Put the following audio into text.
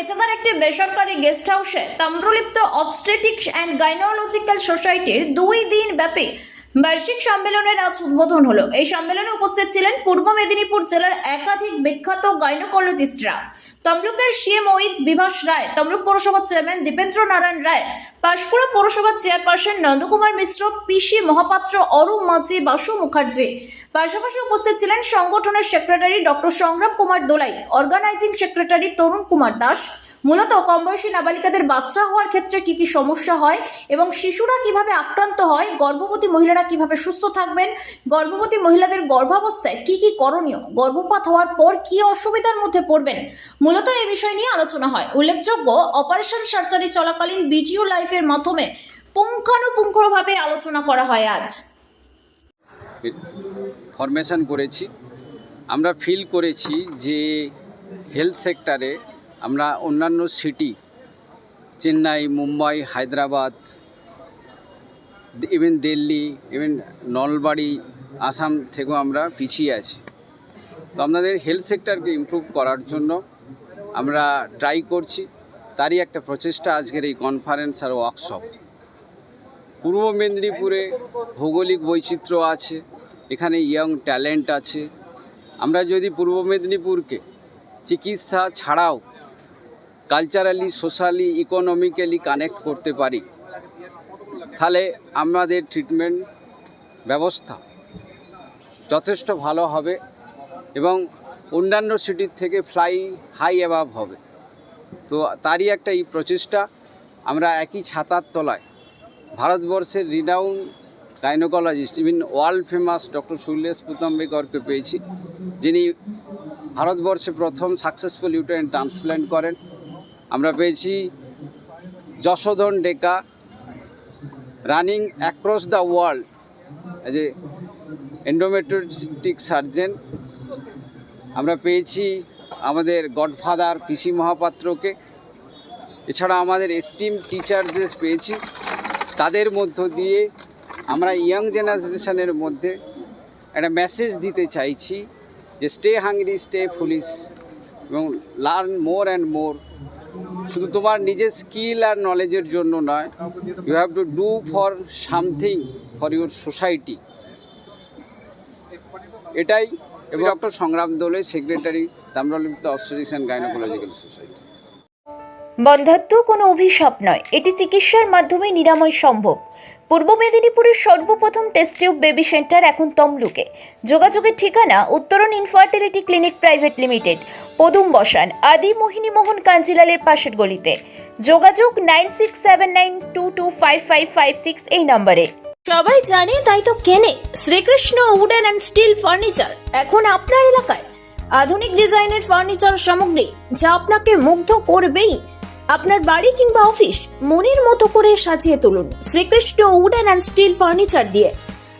মেচাদার একটি বেসরকারি গেস্ট হাউসে। তাম্রলিপ্ত অবস্টেটিক্স অ্যান্ড গাইনোলজিক্যাল সোসাইটির দুই দিন ব্যাপী বার্ষিক সম্মেলনের আজ উদ্বোধন হলো। এই সম্মেলনে উপস্থিত ছিলেন পূর্ব মেদিনীপুর জেলার একাধিক বিখ্যাত গাইনোকোলজিস্টরা। তমলুকের CM O H Bibhas Roy, Tamluk পৌরসভার চেয়ারম্যান দীপেন্দ্র নারায়ণ রায়, পাঁশকুড়া পৌরসভার চেয়ারপারসন নন্দকুমার মিশ্র পিসি মহাপাত্র অরুণ মাঝি, বাসু মুখার্জি। পাশাপাশি উপস্থিত ছিলেন সংগঠনের secretary doctor Sangram Kumar Dolai organizing secretary Tarun Kumar Das মূলত কম বয়সী নাবালিকাদের বাচ্চা হওয়ার ক্ষেত্রে কি কি সমস্যা হয় এবং শিশুরা কীভাবে আক্রান্ত হয়, গর্ভবতী মহিলারা কীভাবে সুস্থ থাকবেন, গর্ভবতী মহিলাদের গর্ভাবস্থায় কি কি করণীয়, গর্ভপাত হওয়ার পর কি অসুবিধার মধ্যে পড়বেন, মূলত এই বিষয় নিয়ে আলোচনা হয়। উল্লেখযোগ্য, অপারেশন সার্জারি চলাকালীন ভিডিও লাইফের মাধ্যমে পুঙ্খানুপুঙ্খভাবে আলোচনা করা হয় আজ। ফরমেশন করেছি। আমরা ফিল করেছি যে হেলথ সেক্টরে আমরা অন্যান্য city Chennai, Mumbai, Hyderabad even Delhi even Nalbari, Assam থেকেও আমরা পিছিয়ে আছি। তো আপনাদের হেলথ সেক্টরকে ইম্প্রুভ করার জন্য আমরা ট্রাই করছি। তারই একটা প্রচেষ্টা আজকের এই কনফারেন্স আর ওয়ার্কশপ পূর্ব মেদিনীপুরে ভৌগোলিক বৈচিত্র্য আছে, এখানে ইয়ং ট্যালেন্ট আছে। আমরা যদি পূর্ব মেদিনীপুরকে চিকিৎসা ছাড়াও কালচারালি সোশ্যালি ইকোনমিক্যালি কানেক্ট করতে পারি, তাহলে আমাদের ট্রিটমেন্ট ব্যবস্থা যথেষ্ট ভালো হবে এবং অন্যান্য সিটির থেকে ফ্লাই হাই অ্যাভাব হবে। তো তারই একটা এই প্রচেষ্টা, আমরা একই ছাতার তলায় ভারতবর্ষের renowned gynaecologist even world famous doctor Shailesh পুতম্বেকরকে পেয়েছি, যিনি ভারতবর্ষে প্রথম সাকসেসফুল ইউটাইন ট্রান্সপ্ল্যান্ট করেন। আমরা পেয়েছি Yashodhan Deka running across the world as a endometriotic surgeon আমরা পেয়েছি আমাদের গডফাদার পিসি মহাপাত্রকে। এছাড়া আমাদের এস্টিম টিচারদের পেয়েছি। তাদের মধ্য দিয়ে আমরা ইয়াং জেনারেশনের মধ্যে একটা মেসেজ দিতে চাইছি যে স্টে হাংরি স্টে ফুলিশ এবং লার্ন মোর অ্যান্ড মোর শুধু তোমার নিজের স্কিল আর নলেজের জন্য নয় you have to do for something for your society এটাই doctor Sangram Dolai secretary Tamralipta and gynaecological society বন্ধাত্ম কোনো অভিশাপ নয়, এটি চিকিৎসার মাধ্যমে নিরাময় সম্ভব। পূর্ব মেদিনীপুরের সর্বপ্রথম টেস্ট টিউব বেবি সেন্টার এখন তমলুকে। যোগাযোগের ঠিকানা উত্তরণ ইনফার্টিলিটি ক্লিনিক প্রাইভেট লিমিটেড পদুম বসান, আদি মোহিনী মোহন কাঞ্জিলালের পাশের গলিতে। যোগাযোগ nine six seven nine two two five five five six এই নম্বরে। সবাই জানে তাই তো কেনে, Srikrishna wooden and steel furniture. এখন আপনার এলাকায় আধুনিক ডিজাইনের ফার্নিচার সামগ্রী, যা আপনাকে মুগ্ধ করবেই। আপনার বাড়ি কিংবা অফিস মনের মতো করে সাজিয়ে তুলুন। Srikrishna wooden and steel furniture দিয়ে